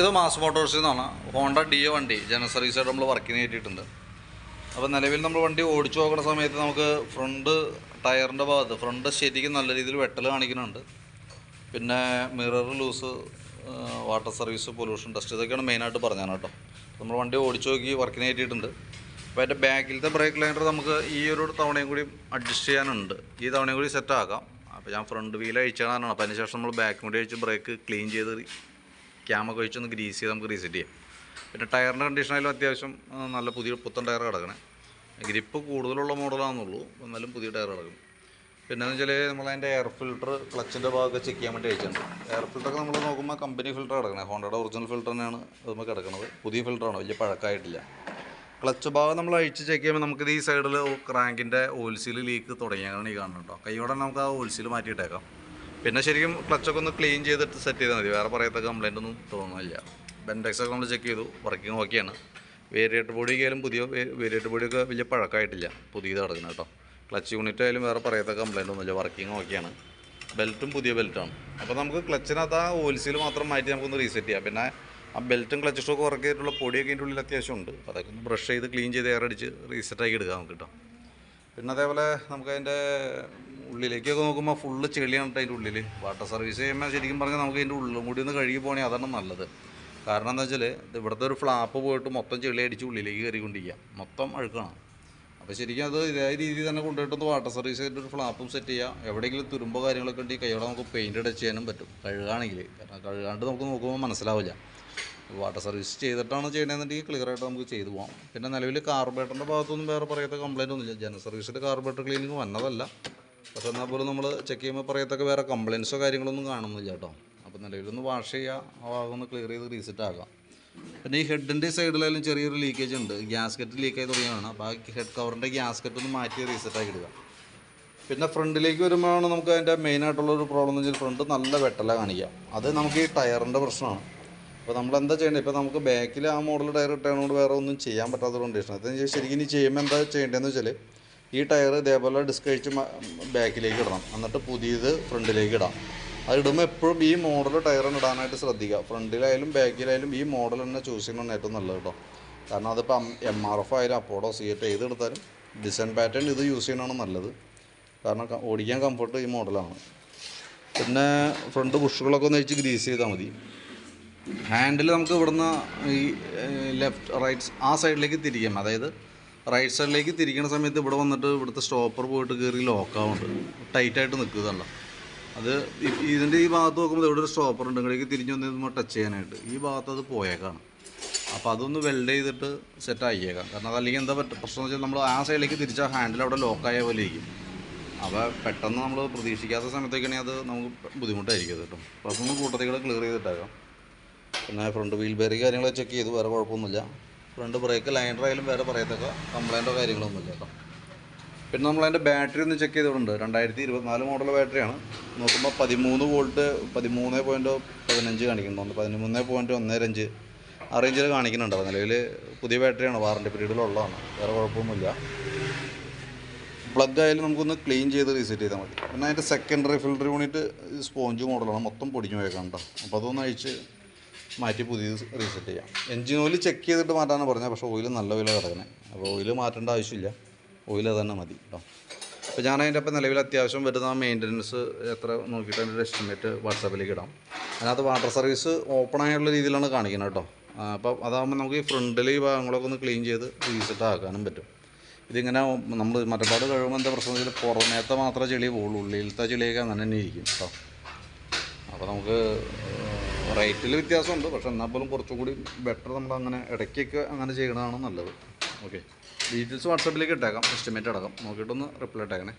ഇത് മാസ് മോട്ടോഴ്സിൽ നിന്നാണ് ഹോണ്ട ഡിയോ വണ്ടി ജനറൽ സർവീസായിട്ട് നമ്മൾ വർക്കിന് കയറ്റിയിട്ടുണ്ട് അപ്പോൾ നിലവിൽ നമ്മൾ വണ്ടി ഓടിച്ചു നോക്കുന്ന സമയത്ത് നമുക്ക് ഫ്രണ്ട് ടയറിന്റെ ഭാഗത്ത് ഫ്രണ്ട് ശരിക്കും നല്ല രീതിയിൽ വെട്ടൽ കാണിക്കുന്നുണ്ട്. പിന്നെ mirror loose water service pollution test ഇതൊക്കെയാണ് മെയിനായിട്ട് പറഞ്ഞത് കേട്ടോ. നമ്മൾ വണ്ടി ഓടിച്ചു നോക്കി വർക്കിന് കയറ്റിയിട്ടുണ്ട് അപ്പോൾ അതിന്റെ ബാക്കിലത്തെ ബ്രേക്ക് ലൈനർ നമുക്ക് ഈ ഒരു തവണയും കൂടി അഡ്ജസ്റ്റ് ചെയ്യാനുണ്ട്. ഈ തവണയും കൂടി സെറ്റാക്കാം അപ്പോൾ ഞാൻ ഫ്രണ്ട് വീൽ അഴിച്ചാണ് അപ്പോൾ അതിന് ശേഷം നമ്മൾ ബാക്കും കൂടി അഴിച്ച് ബ്രേക്ക് ക്ലീൻ ചെയ്ത് ക്യാമൊക്കെ ഒന്ന് ഗ്രീസ് ചെയ്ത് നമുക്ക് റീസെറ്റ് ചെയ്യാം. പിന്നെ ടയറിന്റെ കണ്ടീഷനായാലും അത്യാവശ്യം നല്ല പുതിയ പുത്തൻ ടയർ കിടക്കണേ. ഗ്രിപ്പ് കൂടുതലുള്ള മോഡലാണെന്നുള്ളൂ എന്നാലും പുതിയ ടയർ കിടക്കും പിന്നെ എന്ന് വെച്ചാൽ നമ്മളതിന്റെ എയർ ഫിൽട്ടർ ക്ലച്ചിന്റെ ഭാഗമൊക്കെ ചെക്ക് ചെയ്യാൻ വേണ്ടി അയച്ചിട്ടുണ്ട്. എയർ ഫിൽറ്ററൊക്കെ നമ്മൾ നോക്കുമ്പോൾ കമ്പനി ഫിൽറ്റർ കിടക്കണേ. ഹോണ്ടയുടെ ഒറിജിനൽ ഫിൽറ്റർ തന്നെയാണ് നമുക്ക് കിടക്കുന്നത് പുതിയ ഫിൽറ്ററാണ് വലിയ പഴക്കമായിട്ടില്ല ക്ലച്ച് ഭാഗം നമ്മൾ അഴിച്ച് ചെക്ക് ചെയ്യുമ്പോൾ നമുക്കിത് ഈ സൈഡിൽ ക്രാങ്കിന്റെ ഓയിൽസീൽ ലീക്ക് തുടങ്ങിയാണ് ഈ കാണുന്നുണ്ടോ കൈയോടെ നമുക്ക് ആ ഓയിൽസീൽ മാറ്റിയിട്ടേക്കാം. പിന്നെ ശരിക്കും ക്ലച്ചൊക്കെ ഒന്ന് ക്ലീൻ ചെയ്തിട്ട് സെറ്റ് ചെയ്താൽ മതി. വേറെ പറയത്ത കംപ്ലൈന്റ് ഒന്നും തോന്നുന്നില്ല. ബെൻഡെക്സ് ഒക്കെ നമ്മൾ ചെക്ക് ചെയ്തു. വർക്കിംഗ് ഓക്കെയാണ് വേരിയേറ്റർ ബോഡിക്കായാലും പുതിയ വേരിയേറ്റർ ബോഡിയൊക്കെ വലിയ പഴക്കമായിട്ടില്ല പുതിയത് കിടക്കുന്നത് കേട്ടോ. ക്ലച്ച് യൂണിറ്റ് ആയാലും വേറെ പറയത്ത കംപ്ലൈന്റ് ഒന്നുമില്ല. വർക്കിംഗ് ഓക്കെയാണ് ബെൽറ്റും പുതിയ ബെൽറ്റാണ് അപ്പോൾ നമുക്ക് ക്ലച്ചിനകത്ത് ആ ഓയിൽസീൽ മാത്രം മാറ്റി നമുക്കൊന്ന് റീസെറ്റ് ചെയ്യാം. പിന്നെ ആ ബെൽറ്റും ക്ലച്ച് സ്റ്റോക്ക് വർക്ക് ചെയ്തിട്ടുള്ള പൊടിയൊക്കെ അതിന്റെ ഉള്ളിൽ അത്യാവശ്യം ഉണ്ട്. അതൊക്കെ ഒന്ന് ബ്രഷ് ചെയ്ത് ക്ലീൻ ചെയ്ത് എയർ അടിച്ച് റീസെറ്റ് ആക്കി എടുക്കാം നമുക്ക് കേട്ടോ. പിന്നെ അതേപോലെ നമുക്ക് അതിന്റെ ഉള്ളിലേക്കൊക്കെ നോക്കുമ്പോൾ ഫുള്ള് ചെളിയാണ് അതിന്റെ ഉള്ളിൽ വാട്ടർ സർവീസ് ചെയ്യുമ്പോൾ ശരിക്കും പറഞ്ഞാൽ നമുക്ക് അതിന്റെ ഉള്ളും കൂടി ഒന്ന് കഴുകി പോകണേ അതാണ് നല്ലത്. കാരണം എന്താ വെച്ചാൽ ഇവിടുത്തെ ഒരു ഫ്ലാപ്പ് പോയിട്ട് മൊത്തം ചെളി അടിച്ച് ഉള്ളിലേക്ക് കയറിക്കൊണ്ടിരിക്കുക മൊത്തം അഴുക്കാണ്. അപ്പോൾ ശരിക്കും അത് ഇതേ രീതിയിൽ തന്നെ കൊണ്ടുപോയിട്ടൊന്ന് വാട്ടർ സർവീസ് ചെയ്തിട്ട് ഒരു ഫ്ലാപ്പും സെറ്റ് ചെയ്യുക എവിടെയെങ്കിലും തുരുമ്പോ കാര്യങ്ങളൊക്കെ ഉണ്ടെങ്കിൽ കൈയോടെ നമുക്ക് പെയിന്റ് അടച്ച് ചെയ്യാനും പറ്റും. കഴുകാണെങ്കിൽ കാരണം കഴുകാണ്ട് നമുക്ക് നോക്കുമ്പോൾ മനസ്സിലാവില്ല. വാട്ടർ സർവീസ് ചെയ്തിട്ടാണ് ചെയ്യണമെന്നുണ്ടെങ്കിൽ ക്ലിയർ ആയിട്ട് നമുക്ക് ചെയ്തു പോകാം പിന്നെ നിലവിൽ കാർബേറ്ററിന്റെ ഭാഗത്തൊന്നും വേറെ പറയാത്ത കംപ്ലയിന്റ് ഒന്നുമില്ല. ജനറൽ സർവീസിൽ കാർബേറ്റർ ക്ലീനിങ് വന്നതല്ല. പക്ഷെ എന്നാൽ പോലും നമ്മൾ ചെക്ക് ചെയ്യുമ്പോൾ പറയത്തൊക്കെ വേറെ കംപ്ലയിൻസോ കാര്യങ്ങളൊന്നും കാണുന്നില്ല കേട്ടോ. അപ്പോൾ നിലവിലൊന്ന് വാഷ് ചെയ്യുക ആ ഭാഗമൊന്ന് ക്ലിയർ ചെയ്ത് റീസെറ്റ് ആക്കാം. പിന്നെ ഈ ഹെഡിന്റെ സൈഡിലായാലും ചെറിയൊരു ലീക്കേജ് ഉണ്ട്. ഗ്യാസ്കറ്റ് ആയി തുടങ്ങിയതാണ്. അപ്പോൾ ആ ഹെഡ് കവറിന്റെ ഗ്യാസ്കറ്റ് ഒന്ന് മാറ്റി റീസെറ്റ് ആക്കി ഇടുക. പിന്നെ ഫ്രണ്ടിലേക്ക് വരുമ്പോഴാണ് നമുക്ക് അതിന്റെ മെയിൻ ഒരു പ്രോബ്ലം എന്ന് വെച്ചാൽ ഫ്രണ്ട് നല്ല വെട്ടല കാണിക്കുക. അത് നമുക്ക് ഈ ടയറിന്റെ പ്രശ്നമാണ്. അപ്പോൾ നമ്മൾ എന്താ ചെയ്യേണ്ടത് ഇപ്പോൾ നമുക്ക് ബാക്കിൽ ആ മോഡൽ ടയർ ഇട്ടതുകൊണ്ട് വേറെ ഒന്നും ചെയ്യാൻ പറ്റാത്തൊരു കണ്ടീഷൻ അതെന്ന് ശരിക്കും ഇനി ചെയ്യുമ്പോൾ എന്താ ചെയ്യേണ്ടതെന്ന് വെച്ചാൽ ഈ ടയർ ഇതേപോലെ ഡിസ്ക് അഴിച്ച് ബാക്കിലേക്ക് ഇടണം. എന്നിട്ട് പുതിയത് ഫ്രണ്ടിലേക്ക് ഇടാം. അത് ഇടുമ്പോൾ എപ്പോഴും ഈ മോഡൽ ടയറിന് ഇടാനായിട്ട് ശ്രദ്ധിക്കുക. ഫ്രണ്ടിലായാലും ബാക്കിലായാലും ഈ മോഡൽ തന്നെ ചൂസ് ചെയ്യണമെന്ന് ഏറ്റവും നല്ലത് കേട്ടോ. കാരണം അതിപ്പം എം ആർ എഫ് ആയാലും അപ്പോഡോ സി എറ്റ് ഏത് എടുത്താലും ഡിസൈൻ പാറ്റേൺ ഇത് യൂസ് ചെയ്യണതാണ് നല്ലത്. കാരണം ഓടിക്കാൻ കംഫർട്ട് ഈ മോഡലാണ് പിന്നെ ഫ്രണ്ട് ബുഷുകളൊക്കെ ഒന്ന് വെച്ച് ഗ്രീസ് ചെയ്താൽ മതി. ഹാൻഡിൽ നമുക്ക് ഇവിടുന്ന് ഈ ലെഫ്റ്റ് റൈറ്റ് ആ സൈഡിലേക്ക് തിരിക്കാം. അതായത് റൈറ്റ് സൈഡിലേക്ക് തിരിക്കുന്ന സമയത്ത് ഇവിടെ വന്നിട്ട് ഇവിടുത്തെ സ്റ്റോപ്പർ പോയിട്ട് കയറി ലോക്കാവുന്നുണ്ട് ടൈറ്റായിട്ട് നിൽക്കുന്നതല്ല അത് ഇതിന്റെ ഈ ഭാഗത്ത് നോക്കുമ്പോൾ ഇവിടെ ഒരു സ്റ്റോപ്പർ ഉണ്ട്. ഇങ്ങോട്ടേക്ക് തിരിഞ്ഞ് വന്ന് ടച്ച് ചെയ്യാനായിട്ട്. ഈ ഭാഗത്ത് അത് പോയേക്കാണ്. അപ്പോൾ അതൊന്ന് വെൽഡ് ചെയ്തിട്ട് സെറ്റ് ആക്കിയേക്കാം. കാരണം അതല്ലെങ്കിൽ എന്താ പറ്റും പ്രശ്നം വെച്ചാൽ നമ്മൾ ആ സൈഡിലേക്ക് തിരിച്ചാൽ ഹാൻഡിൽ അവിടെ ലോക്കായ പോലെ ഇരിക്കും. അപ്പോൾ പെട്ടെന്ന് നമ്മൾ പ്രതീക്ഷിക്കാത്ത സമയത്തേക്കാണെങ്കിൽ അത് നമുക്ക് ബുദ്ധിമുട്ടായിരിക്കും കേട്ടോ. അപ്പോൾ അതൊന്ന് കൂട്ടത്തിൽ ക്ലിയർ ചെയ്തിട്ടേക്കാം. പിന്നെ ഫ്രണ്ട് വീൽ ബെയറി കാര്യങ്ങളൊക്കെ ചെക്ക് ചെയ്ത്. വേറെ കുഴപ്പമൊന്നുമില്ല. ഫ്രണ്ട് ബ്രേക്ക് ലൈൻ ആയാലും വേറെ പറയത്തക്ക കംപ്ലൈന്റോ കാര്യങ്ങളൊന്നുമില്ല കേട്ടോ. പിന്നെ നമ്മളതിന്റെ ബാറ്ററി ഒന്ന് ചെക്ക് ചെയ്തിട്ടുണ്ട്. രണ്ടായിരത്തി ഇരുപത്തിനാല് മോഡൽ ബാറ്ററിയാണ് നോക്കുമ്പോൾ പതിമൂന്ന് വോൾട്ട് പതിമൂന്ന് പോയിന്റ് പതിനഞ്ച് കാണിക്കുന്നുണ്ട് പതിമൂന്ന് പോയിന്റ് ഒന്ന് അഞ്ച് ആ റേഞ്ചിൽ കാണിക്കുന്നുണ്ട് അപ്പോൾ നിലവിൽ പുതിയ ബാറ്ററിയാണ് വാറണ്ടി പീരീഡിലുള്ളതാണ് വേറെ കുഴപ്പമൊന്നുമില്ല. പ്ലഗ് ആയാലും നമുക്കൊന്ന് ക്ലീൻ ചെയ്ത് റീസെറ്റ് ചെയ്താൽ മതി. പിന്നെ അതിന്റെ സെക്കൻഡറി ഫിൽറ്റർ യൂണിറ്റ് സ്പോഞ്ച് മോഡലാണ് മൊത്തം പൊടിഞ്ഞു പോയേക്കാം കേട്ടോ. അപ്പോൾ അതൊന്ന് അഴിച്ച് മാറ്റി പുതിയത് റീസെറ്റ് ചെയ്യാം. എൻജിൻ ഓയിൽ ചെക്ക് ചെയ്തിട്ട് മാറ്റാനാണ് പറഞ്ഞത്. പക്ഷേ ഓയിൽ നല്ല ഓയിൽ കിടക്കണേ. അപ്പോൾ ഓയിൽ മാറ്റേണ്ട ആവശ്യമില്ല. ഓയിൽ തന്നെ മതി കേട്ടോ അപ്പോൾ ഞാൻ അതിന്റെ അപ്പം നിലവിൽ അത്യാവശ്യം വരുന്ന മെയിന്റനൻസ് എത്ര നോക്കിയിട്ട് അതിന്റെ എസ്റ്റിമേറ്റ് വാട്സാപ്പിലേക്ക് ഇടാം. അതിനകത്ത് വാട്ടർ സർവീസ് ഓപ്പൺ ആയുള്ള രീതിയിലാണ് കാണിക്കുന്നത് കേട്ടോ അപ്പോൾ അതാകുമ്പോൾ നമുക്ക് ഈ ഫ്രണ്ടിൽ ഈ ഭാഗങ്ങളൊക്കെ ഒന്ന് ക്ലീൻ ചെയ്ത് റീസെറ്റ് ആക്കാനും പറ്റും. ഇതിങ്ങനെ നമ്മൾ മറ്റപ്പാട് കഴിയുമ്പോൾ എന്താ പ്രശ്നം വെച്ചാൽ പുറമേത്തെ മാത്രമേ ചെളി പോകുള്ളൂ ഉള്ളിലത്തെ ചെളിയൊക്കെ അങ്ങനെ തന്നെ ഇരിക്കും കേട്ടോ അപ്പോൾ നമുക്ക് റേറ്റിൽ വ്യത്യാസമുണ്ട്. പക്ഷെ എന്നാൽ പോലും കുറച്ചും കൂടി ബെറ്റർ നമ്മൾ അങ്ങനെ ഇടയ്ക്കൊക്കെ അങ്ങനെ ചെയ്യണതാണ് നല്ലത്. ഓക്കെ ഡീറ്റെയിൽസ് വാട്സാപ്പിലേക്ക് ഇട്ടേക്കാം. എസ്റ്റിമേറ്റ് അടക്കം. നോക്കിയിട്ടൊന്ന് റിപ്ലൈ ഇട്ടേക്കണേ.